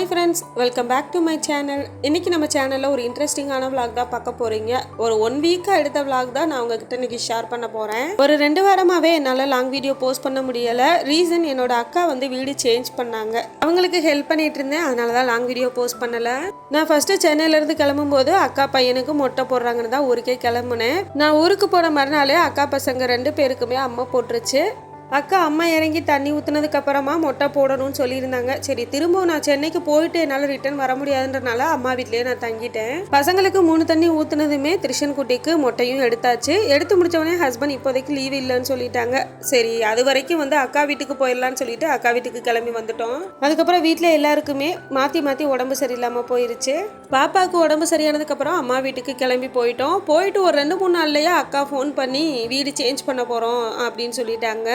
Hi friends welcome back to my channel இன்றைக்கி நம்ம சேனலில் ஒரு இன்ட்ரெஸ்டிங்கான விளாக் தான் பார்க்க போகிறீங்க ஒரு ஒன் வீக்காக எடுத்த விளாக் தான் நான் உங்ககிட்ட இன்னைக்கு ஷேர் பண்ண போகிறேன் ஒரு ரெண்டு வாரமாகவே என்னால் லாங் வீடியோ போஸ்ட் பண்ண முடியலை. ரீசன் என்னோட அக்கா வந்து வீடு சேஞ்ச் பண்ணாங்க. அவங்களுக்கு ஹெல்ப் பண்ணிட்டு இருந்தேன். அதனால தான் லாங் வீடியோ போஸ்ட் பண்ணலை. நான் ஃபஸ்ட்டு சென்னையிலேருந்து கிளம்பும்போது அக்கா பையனுக்கு மொட்டை போடுறாங்கன்னு தான் ஊருக்கே கிளம்புனேன். நான் ஊருக்கு போன மறுநாளே அக்கா பசங்க ரெண்டு பேருக்குமே அம்மா போட்டுருச்சு. அக்கா அம்மா இறங்கி தண்ணி ஊற்றுனதுக்கு அப்புறமா மொட்டை போடணும்னு சொல்லியிருந்தாங்க. சரி திரும்ப நான் சென்னைக்கு போயிட்டு என்னால் ரிட்டர்ன் வர முடியாதுன்றனால அம்மா வீட்லயே நான் தங்கிட்டேன். பசங்களுக்கு மூணு தண்ணி ஊற்றுனதுமே திரிஷன் குட்டிக்கு மொட்டையும் எடுத்தாச்சு. எடுத்து முடிச்சவொடனே ஹஸ்பண்ட் இப்போதைக்கு லீவ் இல்லைன்னு சொல்லிட்டாங்க. சரி அது வரைக்கும் வந்து அக்கா வீட்டுக்கு போயிடலான்னு சொல்லிட்டு அக்கா வீட்டுக்கு கிளம்பி வந்துட்டோம். அதுக்கப்புறம் வீட்டில் எல்லாருக்குமே மாற்றி மாற்றி உடம்பு சரியில்லாமல் போயிருச்சு. பாப்பாவுக்கு உடம்பு சரியானதுக்கப்புறம் அம்மா வீட்டுக்கு கிளம்பி போயிட்டோம். போயிட்டு ஒரு ரெண்டு மூணு நாள்லயே அக்கா ஃபோன் பண்ணி வீடு சேஞ்ச் பண்ண போகிறோம் அப்படின்னு சொல்லிட்டாங்க.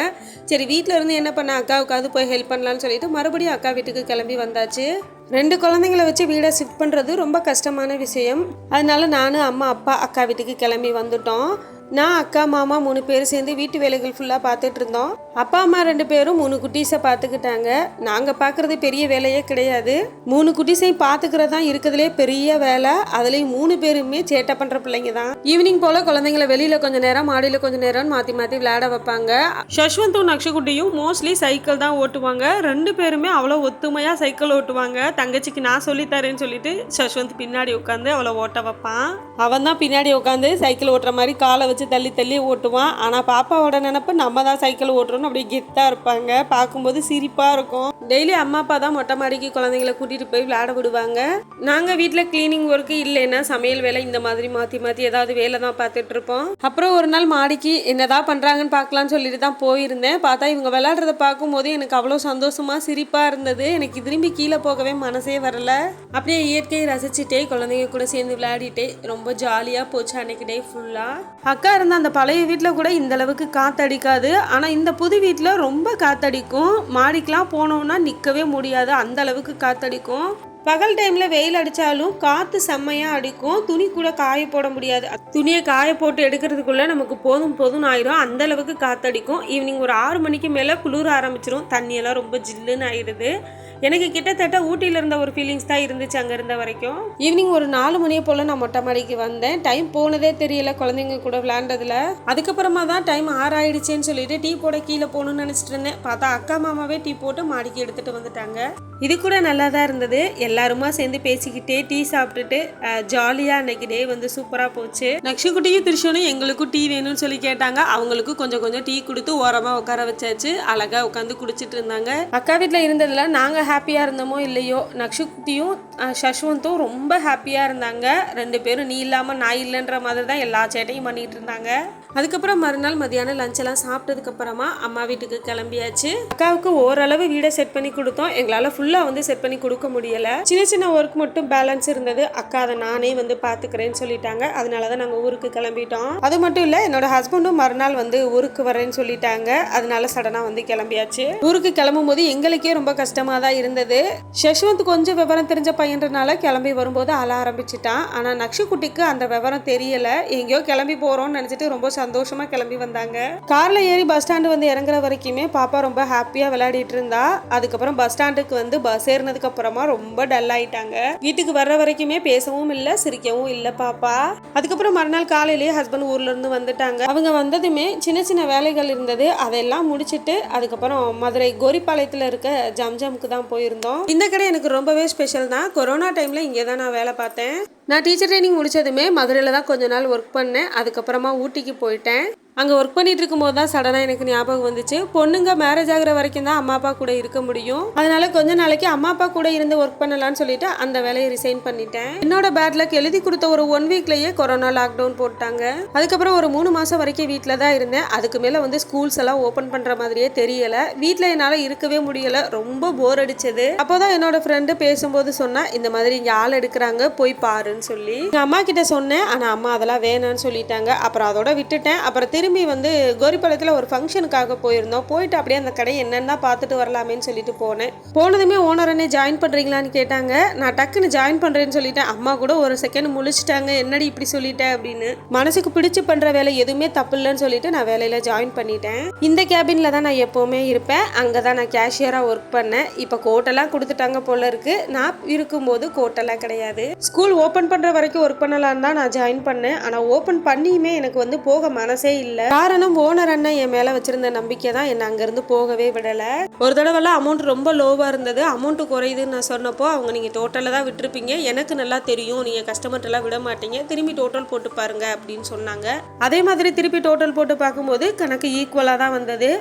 சரி வீட்டில் இருந்து என்ன பண்ண? அக்காவுக்காவது போய் ஹெல்ப் பண்ணலான்னு சொல்லிட்டு மறுபடியும் அக்கா வீட்டுக்கு கிளம்பி வந்தாச்சு. ரெண்டு குழந்தைங்கள வச்சு வீடை ஷிஃப்ட் பண்ணுறது ரொம்ப கஷ்டமான விஷயம். அதனால நானும் அம்மா அப்பா அக்கா வீட்டுக்கு கிளம்பி வந்துட்டோம். நான் அக்கா மாமா மூணு பேர் சேர்ந்து வீட்டு வேலைகள் ஃபுல்லாக பார்த்துட்டு இருந்தோம். அப்பா அம்மா ரெண்டு பேரும் மூணு குட்டீஸை பார்த்துக்கிட்டாங்க. நாங்கள் பார்க்குறது பெரிய வேலையே கிடையாது. மூணு குட்டீஸையும் பார்த்துக்கிறது தான் இருக்கிறதுலே பெரிய வேலை. அதுலேயும் மூணு பேருமே சேட்டை பண்ணுற பிள்ளைங்க தான். ஈவினிங் போல் குழந்தைங்கள வெளியில் கொஞ்சம் நேரம் மாடியில் கொஞ்சம் நேரம் மாற்றி மாற்றி விளையாட வைப்பாங்க. ஷஷ்வந்தும் நக்ஷகுட்டியும் மோஸ்ட்லி சைக்கிள் தான் ஓட்டுவாங்க. ரெண்டு பேருமே அவ்வளோ ஒத்துமையாக சைக்கிள் ஓட்டுவாங்க. தங்கச்சிக்கு நான் சொல்லித்தரேன்னு சொல்லிட்டு ஷஷ்வந்த் பின்னாடி உட்காந்து அவளை ஓட்ட வைப்பான். அவன் தான் பின்னாடி உட்காந்து சைக்கிள் ஓட்டுற மாதிரி காலை வச்சு தள்ளி தள்ளி ஓட்டுவான். ஆனால் பாப்பாவோட நினப்பு நம்ம தான் சைக்கிள் ஓட்டுறோம்னு அப்படியே கெத்தாக இருப்பாங்க. பார்க்கும்போது சிரிப்பாக இருக்கும். டெய்லி அம்மா அப்பா தான் மொட்டை மாடிக்கு குழந்தைங்கள கூட்டிகிட்டு போய் விளையாட விடுவாங்க. நாங்கள் வீட்டில் க்ளீனிங் ஒர்க்கு இல்லைன்னா சமையல் வேலை இந்த மாதிரி மாற்றி மாற்றி ஏதாவது வேலை தான் பார்த்துட்டு இருப்போம். அப்புறம் ஒரு நாள் மாடிக்கு என்னதான் பண்ணுறாங்கன்னு பார்க்கலான்னு சொல்லிட்டு தான் போயிருந்தேன். பார்த்தா இவங்க விளையாடுறத பார்க்கும்போது எனக்கு அவ்வளோ சந்தோஷமா சிரிப்பாக இருந்தது. எனக்கு திரும்பி கீழே போகவே மனசே வரல. அப்படியே இயற்கையை ரசிச்சுட்டே குழந்தைங்க கூட சேர்ந்து விளையாடிட்டே ரொம்ப ஜாலியாக போச்சு அன்னைக்கு டே ஃபுல்லாக அக்கா இருந்த அந்த பழைய வீட்டில் கூட இந்த அளவுக்கு காத்தடிக்காது. ஆனால் இந்த புது வீட்டில் ரொம்ப காத்தடிக்கும். மாடிக்கெலாம் போனோம்னா நிற்கவே முடியாது. அந்த அளவுக்கு காத்தடிக்கும். பகல் டைமில் வெயில் அடித்தாலும் காற்று செம்மையாக அடிக்கும். துணி கூட காய போட முடியாது. துணியை காய போட்டு எடுக்கிறதுக்குள்ளே நமக்கு போதும் போதும்னு ஆயிரும். அந்த அளவுக்கு ஈவினிங் ஒரு ஆறு மணிக்கு மேலே குளிர ஆரம்பிச்சிரும். தண்ணியெல்லாம் ரொம்ப ஜில்லுன்னு ஆயிடுது. எனக்கு கிட்டத்தட்ட ஊட்டியில் இருந்த ஒரு ஃபீலிங்ஸ் தான் இருந்துச்சு அங்கே இருந்த வரைக்கும். ஈவினிங் ஒரு நாலு மணியை போல் நான் மொட்டை மாடிக்கு வந்தேன். டைம் போனதே தெரியல குழந்தைங்க கூட விளையாண்டதுல. அதுக்கப்புறமா தான் டைம் ஆறாயிடுச்சேன்னு சொல்லிட்டு டீ போட கீழே போகணும்னு நினச்சிட்டு இருந்தேன். பார்த்தா அக்கா மாமாவே டீ போட்டு மாடிக்கு எடுத்துகிட்டு வந்துட்டாங்க. இது கூட நல்லா தான் இருந்தது. எல்லாருமா சேர்ந்து பேசிக்கிட்டே டீ சாப்பிட்டுட்டு ஜாலியாக அன்னைக்கு டே வந்து சூப்பராக போச்சு. நக்ஷகுட்டியும் திருஷனும் எங்களுக்கும் டீ வேணும்னு சொல்லி கேட்டாங்க. அவங்களுக்கும் கொஞ்சம் கொஞ்சம் டீ கொடுத்து ஓரமாக உட்கார வச்சாச்சு. அழகாக உட்காந்து குடிச்சிட்டு இருந்தாங்க. அக்கா வீட்டில் இருந்ததில் நாங்கள் ஹாப்பியாக இருந்தோமோ இல்லையோ நக்ஷகுட்டியும் சஷ்வந்தும் ரொம்ப ஹாப்பியாக இருந்தாங்க. ரெண்டு பேரும் நீ இல்லாமல் நான் இல்லைன்ற மாதிரி தான் எல்லா சேட்டையும் பண்ணிகிட்டு இருந்தாங்க. அதுக்கப்புறம் மறுநாள் மதியானம் லஞ்ச் எல்லாம் சாப்பிட்டதுக்கு அப்புறமா அம்மா வீட்டுக்கு கிளம்பியாச்சு. அக்காவுக்கு ஓரளவு வீடை செட் பண்ணி கொடுத்தோம். எங்களால் ஃபுல்லாக வந்து செட் பண்ணி கொடுக்க முடியல. சின்ன சின்ன ஒர்க் மட்டும் பேலன்ஸ் இருந்தது. அக்கா அதை நானே வந்து பார்த்துக்கிறேன்னு சொல்லிட்டாங்க. அதனால தான் நாங்கள் ஊருக்கு கிளம்பிட்டோம். அது மட்டும் இல்லை என்னோட ஹஸ்பண்டும் மறுநாள் வந்து ஊருக்கு வரேன்னு சொல்லிட்டாங்க. அதனால சடனாக வந்து கிளம்பியாச்சு. ஊருக்கு கிளம்பும் போது எங்களுக்கே ரொம்ப கஷ்டமாக தான் இருந்தது. யஷ்வந்த் கொஞ்சம் விவரம் தெரிஞ்ச பையன்றனால கிளம்பி வரும்போது அழ ஆரம்பிச்சிட்டான். ஆனால் நக்ஷுக்குட்டிக்கு அந்த விவரம் தெரியல. எங்கேயோ கிளம்பி போகிறோம்னு நினச்சிட்டு ரொம்ப சந்தோஷமா கிளம்பி வந்தாங்க. கார்ல ஏறி பஸ் ஸ்டாண்டு வந்து இறங்குற வரைக்குமே பாப்பா ரொம்ப ஹாப்பியா விளையாடிட்டு இருந்தா. அதுக்கப்புறம் பஸ் ஸ்டாண்டுக்கு வந்து பஸ் ஏறினதுக்கு அப்புறமா ரொம்ப டல் ஆயிட்டாங்க. வீட்டுக்கு வர்ற வரைக்குமே பேசவும் இல்லை சிரிக்கவும் இல்லை பாப்பா. அதுக்கப்புறம் மறுநாள் காலையிலேயே ஹஸ்பண்ட் ஊர்ல இருந்து வந்துட்டாங்க. அவங்க வந்ததுமே சின்ன சின்ன வேலைகள் இருந்தது. அதெல்லாம் முடிச்சிட்டு அதுக்கப்புறம் மதுரை கோரிப்பாளையத்துல இருக்க ஜம்ஜம்க்கு தான் போயிருந்தோம். இந்த கடை எனக்கு ரொம்பவே ஸ்பெஷல் தான். கொரோனா டைம்ல இங்கே தான் நான் வேலை பார்த்தேன். நான் டீச்சர் ட்ரைனிங் முடிச்சதுமே மதுரையில் தான் கொஞ்ச நாள் ஒர்க் பண்ணேன். அதுக்கப்புறமா ஊட்டிக்கு போயிட்டேன். அங்கே ஒர்க் பண்ணிட்டு இருக்கும்போது தான் சடனாக எனக்கு ஞாபகம் வந்துச்சு. பொண்ணுங்க மேரேஜ் ஆகிற வரைக்கும் தான் அம்மா அப்பா கூட இருக்க முடியும். அதனால கொஞ்ச நாளைக்கு அம்மா அப்பா கூட இருந்து ஒர்க் பண்ணலாம்னு சொல்லிட்டு அந்த வேலையை ரிசைன் பண்ணிட்டேன். என்னோட பேட் லக் எழுதி கொடுத்த ஒரு ஒன் வீக்லயே கொரோனா லாக்டவுன் போட்டாங்க. அதுக்கப்புறம் ஒரு மூணு மாசம் வரைக்கும் வீட்டில் தான் இருந்தேன். அதுக்கு மேலே வந்து ஸ்கூல்ஸ் எல்லாம் ஓப்பன் பண்ற மாதிரியே தெரியல. வீட்டில் என்னால் இருக்கவே முடியல. ரொம்ப போர் அடிச்சது. அப்போதான் என்னோட ஃப்ரெண்டு பேசும்போது சொன்னா இந்த மாதிரி இங்கே ஆள் எடுக்கிறாங்க போய் பாருன்னு சொல்லி. எங்கள் அம்மா கிட்ட சொன்னேன். ஆனால் அம்மா அதெல்லாம் வேணாம்னு சொல்லிட்டாங்க. அப்புறம் அதோட விட்டுட்டேன். அப்புறம் திரு திரும்பி வந்து கோரிப்பாளையத்தில் ஒரு ஃபங்க்ஷனுக்காக போயிருந்தோம். போயிட்டு அப்படியே அந்த கடை என்னென்னா பார்த்துட்டு வரலாமேன்னு சொல்லிட்டு போனேன். போனதுமே ஓனர் ஜாயின் பண்ணுறீங்களான்னு கேட்டாங்க. நான் டக்குன்னு ஜாயின் பண்ணுறேன்னு சொல்லிட்டேன். அம்மா கூட ஒரு செகண்ட் முழிச்சிட்டாங்க. என்னடி இப்படி சொல்லிட்டேன் அப்படின்னு. மனசுக்கு பிடிச்சு பண்ணுற வேலை எதுவுமே தப்பு இல்லைன்னு சொல்லிட்டு நான் வேலையில் ஜாயின் பண்ணிட்டேன். இந்த கேபினில் தான் நான் எப்போவுமே இருப்பேன். அங்கே தான் நான் கேஷியராக ஒர்க் பண்ணேன். இப்போ கோட்டெல்லாம் கொடுத்துட்டாங்க போல இருக்கு. நான் இருக்கும்போது கோட்டெல்லாம் கிடையாது. ஸ்கூல் ஓப்பன் பண்ணுற வரைக்கும் ஒர்க் பண்ணலான்னு தான் நான் ஜாயின் பண்ணேன். ஆனால் ஓப்பன் பண்ணியுமே எனக்கு வந்து போக மனசே இல்லை. இல்லை. காரணம் ஓனர் அண்ணன் என் மேலே வச்சிருந்த நம்பிக்கை தான் என்னை அங்கேருந்து போகவே விடலை. ஒரு தடவைலாம் அமௌண்ட் ரொம்ப லோவாக இருந்தது. அமௌண்ட் குறையுதுன்னு நான் சொன்னப்போ அவங்க நீங்கள் டோட்டலாக தான் விட்டுருப்பீங்க. எனக்கு நல்லா தெரியும். நீங்கள் கஸ்டமர்ட்டெல்லாம் விட மாட்டீங்க. திரும்பி டோட்டல் போட்டு பாருங்க அப்படின்னு சொன்னாங்க. அதே மாதிரி திருப்பி டோட்டல் போட்டு பார்க்கும்போது கணக்கு ஈக்குவலாக தான் வந்தது.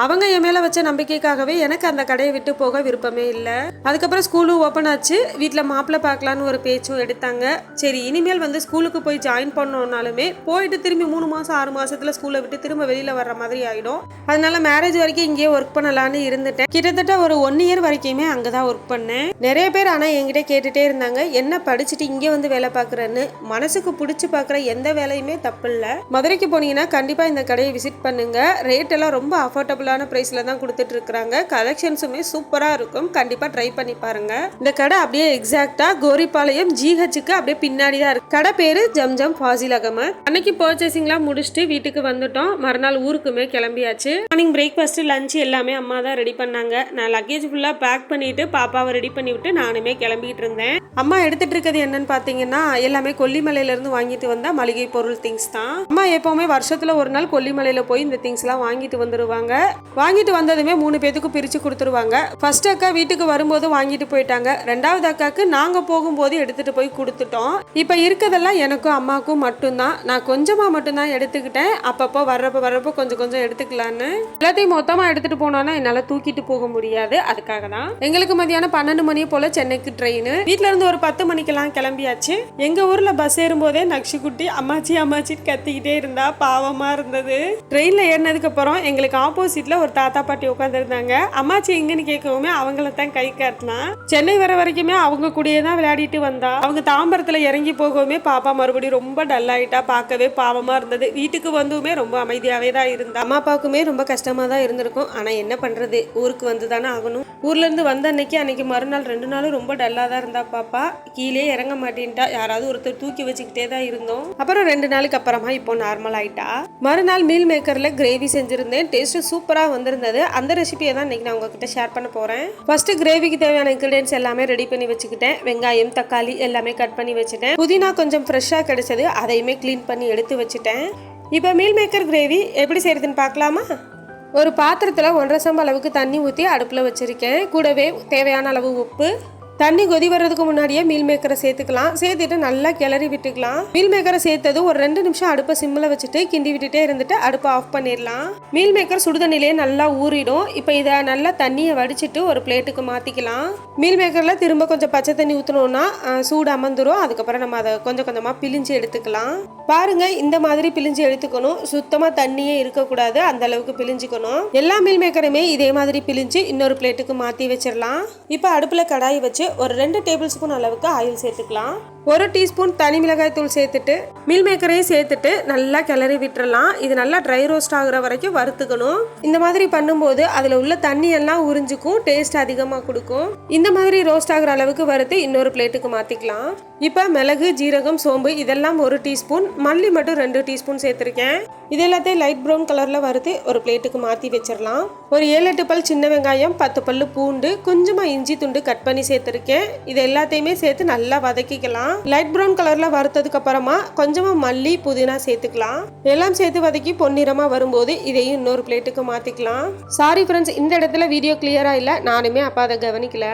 அவங்க என் மேலே வச்ச நம்பிக்கைக்காகவே எனக்கு அந்த கடையை விட்டு போக விருப்பமே இல்லை. அதுக்கப்புறம் ஸ்கூலும் ஓப்பன் ஆச்சு. வீட்டில் மாப்பிள்ளை பார்க்கலான்னு ஒரு பேச்சும் எடுத்தாங்க. சரி இனிமேல் வந்து ஸ்கூலுக்கு போய் ஜாயின் பண்ணோம்னாலுமே போயிட்டு திரும்பி மூணு மாதம் ஆறு மாதத்தில் ஸ்கூலை விட்டு திரும்ப வெளியில் வர்ற மாதிரி ஆகிடும் அதனால மேரேஜ் வரைக்கும் இங்கேயே ஒர்க் பண்ணலான்னு இருந்துட்டேன். கிட்டத்தட்ட ஒரு ஒன் இயர் வரைக்குமே அங்கே தான் ஒர்க் பண்ணேன். நிறைய பேர் ஆனால் என்கிட்ட கேட்டுகிட்டே இருந்தாங்க. என்ன படிச்சுட்டு இங்கே வந்து வேலை பார்க்குறேன்னு. மனசுக்கு பிடிச்சி பார்க்குற எந்த வேலையுமே தப்பு இல்லை மதுரைக்கு போனீங்கன்னா கண்டிப்பாக இந்த கடையை விசிட் பண்ணுங்கள் ரேட் எல்லாம் ரொம்ப அஃபோர்டபுளான ப்ரைஸில் தான் கொடுத்துட்டு இருக்கிறாங்க கலெக்ஷன்ஸுமே சூப்பராக இருக்கும். கண்டிப்பாக ட்ரை பண்ணி பாருங்க. இந்த கடை அப்படியே எக்ஸாக்டாக கோரிப்பாளையம் ஜிஹெச்சுக்கு அப்படியே பின்னாடி தான் இருக்கு. கடை பேர் ஜம்ஜம் ஃபாசில் அகமத் அன்னைக்கு பர்ச்சேசிங்லாம் முடிச்சுட்டு வீட்டுக்கு வந்துட்டோம். மறுநாள் ஊருக்குமே கிளம்பியாச்சு. மார்னிங் பிரேக்ஃபாஸ்ட்டு லஞ்ச் எல்லாமே அம்மா தான் ரெடி பண்ணாங்க. நான் லக்கேஜ் ஃபுல்லாக பேக் பண்ணிட்டு பாப்பாவை ரெடி பண்ணி விட்டு நானுமே கிளம்பிட்டு இருந்தேன். அம்மா எடுத்துகிட்டு இருக்கிறது என்னன்னு பார்த்தீங்கன்னா எல்லாமே கொல்லிமலையிலேருந்து வாங்கிட்டு வந்தால் மளிகை பொருள் திங்ஸ் தான். அம்மா எப்போவுமே வருஷத்தில் ஒரு நாள் கொல்லிமலையில் போய் இந்த திங்ஸ்லாம் வாங்கிட்டு வந்துடுவாங்க வாங்கிட்டு வந்ததுமே மூணு பேத்துக்கு பிரித்து கொடுத்துருவாங்க. ஃபர்ஸ்ட் அக்கா வீட்டுக்கு வரும்போது வாங்கிட்டு போயிட்டாங்க. ரெண்டாவது அக்காவுக்கு நாங்கள் போகும்போது எடுத்துகிட்டு போய் கொடுத்துட்டோம். இப்போ இருக்கதெல்லாம் எனக்கும் அம்மாவுக்கும் மட்டும்தான். நான் கொஞ்சமாக மட்டும்தான் எடுத்துக்கிட்டேன். அப்பப்போ வர்றப்போ வர்றப்போ கொஞ்சம் கொஞ்சம் எடுத்துக்கலான்னு. எல்லாத்தையும் மொத்தமாக எடுத்துகிட்டு போனோம்னா என்னால் தூக்கிட்டு போக முடியாது. அதுக்காக தான். எங்களுக்கு மதியானம் பன்னெண்டு மணி போல் சென்னைக்கு ட்ரெயின் வீட்டில் இருந்து ஒரு பத்து மணிக்கெல்லாம் கிளம்பியாச்சு. எங்கள் ஊரில் பஸ் ஏறும்போதே நக்ஷிக்குட்டி அம்மாச்சி அம்மாச்சி கத்திக்கிட்டே இருந்தா. பாவமாக இருந்தது. ட்ரெயினில் ஏறினதுக்கப்புறம் எங்களுக்கு ஆப்போசிட் ஆப்போசிட்ல ஒரு தாத்தா பாட்டி உட்காந்துருந்தாங்க அம்மாச்சி எங்கன்னு கேட்கவுமே அவங்கள தான் கை காட்டினா. சென்னை வர வரைக்குமே அவங்க கூடயே தான் விளையாடிட்டு வந்தா. அவங்க தாம்பரத்துல இறங்கி போகவுமே பாப்பா மறுபடியும் ரொம்ப டல் ஆயிட்டா. பார்க்கவே பாவமா இருந்தது. வீட்டுக்கு வந்துமே ரொம்ப அமைதியாவே தான் இருந்தா. அம்மா அப்பாவுக்குமே ரொம்ப கஷ்டமா தான் இருந்திருக்கும். ஆனா என்ன பண்றது? ஊருக்கு வந்து தானே ஆகணும். ஊர்ல இருந்து வந்த அன்னைக்கு அன்னைக்கு மறுநாள் ரெண்டு நாளும் ரொம்ப டல்லா தான் இருந்தா பாப்பா. கீழே இறங்க மாட்டேன்ட்டா. யாராவது ஒருத்தர் தூக்கி வச்சுக்கிட்டே தான் இருந்தோம். அப்புறம் ரெண்டு நாளுக்கு அப்புறமா இப்போ நார்மல் ஆயிட்டா. மறுநாள் மீல் மேக்கர்ல கிரேவி செஞ்சிருந்தேன். டேஸ்ட் சூப்பர் சூப்பராக வந்திருந்தது. அந்த ரெசிபியை தான் இன்றைக்கி நான் உங்ககிட்ட ஷேர் பண்ண போகிறேன் ஃபஸ்ட்டு கிரேவிக்கு தேவையான இன்க்ரீடியன்ஸ் எல்லாமே ரெடி பண்ணி வச்சுக்கிட்டேன். வெங்காயம் தக்காளி எல்லாமே கட் பண்ணி வச்சுட்டேன். புதினா கொஞ்சம் ஃப்ரெஷ்ஷாக கிடைச்சது. அதையுமே க்ளீன் பண்ணி எடுத்து வச்சுட்டேன். இப்போ மீல் மேக்கர் கிரேவி எப்படி செய்கிறதுன்னு பார்க்கலாமா? ஒரு பாத்திரத்தில் ஒன்றரை சம்பளவுக்கு தண்ணி ஊற்றி அடுப்பில் வச்சுருக்கேன். கூடவே தேவையான அளவு உப்பு தண்ணி கொதி வர்றதுக்கு முன்னாடியே மீல் மேக்கரை சேர்த்துக்கலாம். சேர்த்துட்டு நல்லா கிளறி விட்டுக்கலாம். மீல் மேக்கரை சேர்த்தது ஒரு ரெண்டு நிமிஷம் அடுப்பை சிம்மில் வச்சுட்டு கிண்டி விட்டுட்டே இருந்துட்டு அடுப்பை ஆஃப் பண்ணிடலாம். மீல் மேக்கர் சுடுதண்ணிலேயே நல்லா ஊறிடும். இப்போ இதை நல்லா தண்ணியை வடிச்சிட்டு ஒரு பிளேட்டுக்கு மாற்றிக்கலாம் மீல் மேக்கரில் திரும்ப கொஞ்சம் பச்சை தண்ணி ஊற்றினோன்னா சூடு அமர்ந்துரும். அதுக்கப்புறம் நம்ம அதை கொஞ்சம் கொஞ்சமாக பிழிஞ்சு எடுத்துக்கலாம். பாருங்க இந்த மாதிரி பிழிஞ்சு எடுத்துக்கணும். சுத்தமாக தண்ணியே இருக்கக்கூடாது. அந்த அளவுக்கு பிழிஞ்சுக்கணும். எல்லா மீல் மேக்கருமே இதே மாதிரி பிழிஞ்சு இன்னொரு பிளேட்டுக்கு மாற்றி வச்சிடலாம். இப்போ அடுப்பில் கடாய் வச்சு ஒரு ரெண்டு டேபிள் ஸ்பூன் அளவுக்கு ஆயில் சேர்த்துக்கலாம். ஒரு டீஸ்பூன் தனி மிளகாய் தூள் சேர்த்துட்டு மீல் மேக்கரையும் சேர்த்துட்டு நல்லா கிளறி விட்டுறலாம். இது நல்லா ட்ரை ரோஸ்ட் ஆகுற வரைக்கும் வறுத்துக்கணும். இந்த மாதிரி பண்ணும்போது அதில் உள்ள தண்ணி எல்லாம் உறிஞ்சிக்கும் டேஸ்ட் அதிகமாக கொடுக்கும். இந்த மாதிரி ரோஸ்ட் ஆகுற அளவுக்கு வறுத்து இன்னொரு பிளேட்டுக்கு மாற்றிக்கலாம் இப்போ மிளகு ஜீரகம் சோம்பு இதெல்லாம் ஒரு டீஸ்பூன். மல்லி மட்டும் ரெண்டு டீஸ்பூன் சேர்த்துருக்கேன். இது எல்லாத்தையும் லைட் ப்ரௌன் கலரில் வறுத்து ஒரு பிளேட்டுக்கு மாற்றி வச்சிடலாம். ஒரு ஏழு எட்டு பல் சின்ன வெங்காயம் பத்து பல்லு பூண்டு கொஞ்சமாக இஞ்சி துண்டு கட் பண்ணி சேர்த்துருக்கேன் இது எல்லாத்தையுமே சேர்த்து நல்லா வதக்கிக்கலாம். லைட் ப்ரௌன் கலரில் வறுத்ததுக்கு அப்புறமா கொஞ்சமாக மல்லி புதினா சேர்த்துக்கலாம். எல்லாம் சேர்த்து வதக்கி பொன்னிறமாக வரும்போது இதையும் இன்னொரு பிளேட்டுக்கு மாற்றிக்கலாம் சாரி ஃப்ரெண்ட்ஸ் இந்த இடத்துல வீடியோ கிளியராக இல்லை. நானுமே அப்போ அதை கவனிக்கல.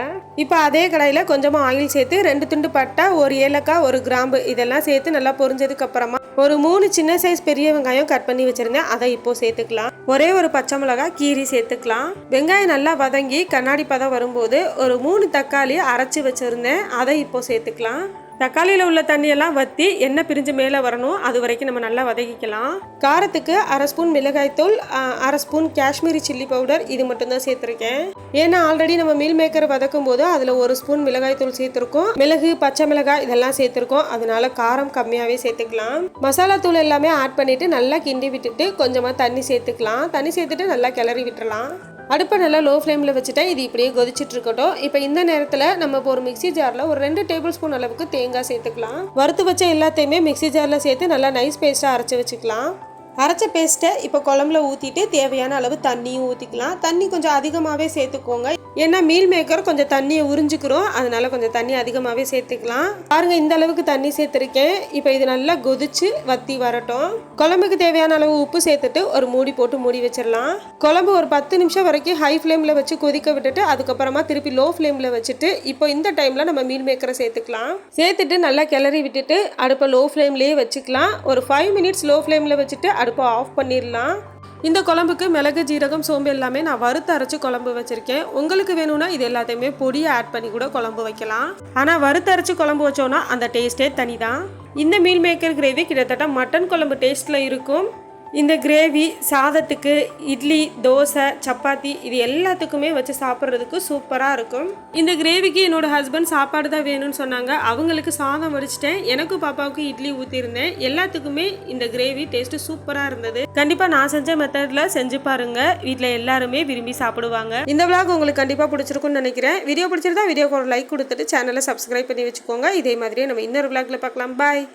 இப்போ அதே கடாயில் கொஞ்சமாக ஆயில் சேர்த்து ரெண்டு துண்டு பட்டை ஒரு ஏலக்காய் ஒரு கிராம்பு இதெல்லாம் சேர்த்து நல்லா பொரிஞ்சதுக்கு அப்புறமா ஒரு மூணு சின்ன சைஸ் பெரிய வெங்காயம் கட் பண்ணி வச்சிருந்தேன். அதை இப்போ சேர்த்துக்கலாம். ஒரே ஒரு பச்சை மிளகாய் கீரி சேர்த்துக்கலாம். வெங்காயம் நல்லா வதங்கி கண்ணாடி பதம் வரும்போது ஒரு மூணு தக்காளி அரைச்சி வச்சிருந்தேன். அதை இப்போ சேர்த்துக்கலாம். தக்காளியில் உள்ள தண்ணியெல்லாம் வற்றி எண்ணெய் பிரிஞ்சு மேலே வரணும். அது வரைக்கும் நம்ம நல்லா வதக்கிக்கலாம். காரத்துக்கு அரை ஸ்பூன் மிளகாய்த்தூள் அரை ஸ்பூன் காஷ்மீரி சில்லி பவுடர் இது மட்டும்தான் சேர்த்துருக்கேன். ஏன்னா ஆல்ரெடி நம்ம மீல் மேக்கர் வதக்கும் போது அதில் ஒரு ஸ்பூன் மிளகாய்த்தூள் சேர்த்துருக்கோம். மிளகு பச்சை மிளகாய் இதெல்லாம் சேர்த்துருக்கோம். அதனால காரம் கம்மியாகவே சேர்த்துக்கலாம். மசாலா தூள் எல்லாமே ஆட் பண்ணிவிட்டு நல்லா கிண்டி விட்டுட்டு கொஞ்சமாக தண்ணி சேர்த்துக்கலாம். தண்ணி சேர்த்துட்டு நல்லா கிளறி விட்டுறலாம். அடுப்பை நல்லா லோ ஃப்ளேமில் வச்சுட்டேன் இது இப்படியே கொதிச்சிட்டு இருக்கட்டும். இப்போ இந்த நேரத்தில் நம்ம இப்போ ஒரு மிக்ஸி ஜாரில் ஒரு ரெண்டு டேபிள் ஸ்பூன் அளவுக்கு தேங்காய் சேர்த்துக்கலாம். வறுத்து வச்ச எல்லாத்தையுமே மிக்ஸி ஜாரில் சேர்த்து நல்லா நைஸ் பேஸ்ட்டாக அரைச்சி வச்சுக்கலாம். அரைச்ச பேஸ்ட்டை இப்போ குழம்புல ஊற்றிட்டு தேவையான அளவு தண்ணியும் ஊற்றிக்கலாம் தண்ணி கொஞ்சம் அதிகமாகவே சேர்த்துக்கோங்க. ஏன்னா மீல் மேக்கர் கொஞ்சம் தண்ணியை உறிஞ்சிக்கிறோம். அதனால் கொஞ்சம் தண்ணி அதிகமாகவே சேர்த்துக்கலாம். பாருங்கள் இந்த அளவுக்கு தண்ணி சேர்த்துருக்கேன். இப்போ இது நல்லா கொதிச்சு வத்தி வரட்டும். குழம்புக்கு தேவையான அளவு உப்பு சேர்த்துட்டு ஒரு மூடி போட்டு மூடி வச்சிடலாம். குழம்பு ஒரு பத்து நிமிஷம் வரைக்கும் ஹை ஃப்ளேமில் வச்சு கொதிக்க விட்டுட்டு அதுக்கப்புறமா திருப்பி லோ ஃப்ளேமில் வச்சுட்டு இப்போ இந்த டைமில் நம்ம மீல் மேக்கரை சேர்த்துக்கலாம். சேர்த்துட்டு நல்லா கிளறி விட்டுட்டு அடுப்பை லோ ஃப்ளேம்லேயே வச்சுக்கலாம். ஒரு ஃபைவ் மினிட்ஸ் லோ ஃப்ளேமில் வச்சுட்டு அடுப்பை ஆஃப் பண்ணிடலாம். இந்த குழம்புக்கு மிளகு ஜீரகம் சோம்பு எல்லாமே நான் வறுத்து அரைச்சு குழம்பு வச்சிருக்கேன். உங்களுக்கு வேணும்னா இது எல்லாத்தையுமே பொடியை ஆட் பண்ணி கூட குழம்பு வைக்கலாம். ஆனால் வறுத்து அரைச்சி குழம்பு வச்சோன்னா அந்த டேஸ்ட்டே தனி தான் இந்த மீல் மேக்கர் கிரேவி கிட்டத்தட்ட மட்டன் குழம்பு டேஸ்ட்டில் இருக்கும். இந்த கிரேவி சாதத்துக்கு இட்லி தோசை சப்பாத்தி இது எல்லாத்துக்குமே வச்சு சாப்பிட்றதுக்கு சூப்பராக இருக்கும். இந்த கிரேவிக்கு என்னோட ஹஸ்பண்ட் சாப்பாடு தான் வேணும்னு சொன்னாங்க. அவங்களுக்கு சாதம் வடிச்சிட்டேன். எனக்கும் பாப்பாவுக்கு இட்லி ஊற்றிருந்தேன் எல்லாத்துக்குமே இந்த கிரேவி டேஸ்ட்டு சூப்பராக இருந்தது. கண்டிப்பாக நான் செஞ்ச மெத்தடில் செஞ்சு பாருங்க. வீட்டில் எல்லாருமே விரும்பி சாப்பிடுவாங்க. இந்த விளாக் உங்களுக்கு கண்டிப்பாக பிடிச்சிருக்கும்னு நினைக்கிறேன். வீடியோ பிடிச்சிருந்தா வீடியோக்கு ஒரு லைக் கொடுத்துட்டு சேனலை சப்ஸ்கிரைப் பண்ணி வச்சுக்கோங்க. இதே மாதிரியே நம்ம இன்னொரு விளாகில் பார்க்கலாம். பாய்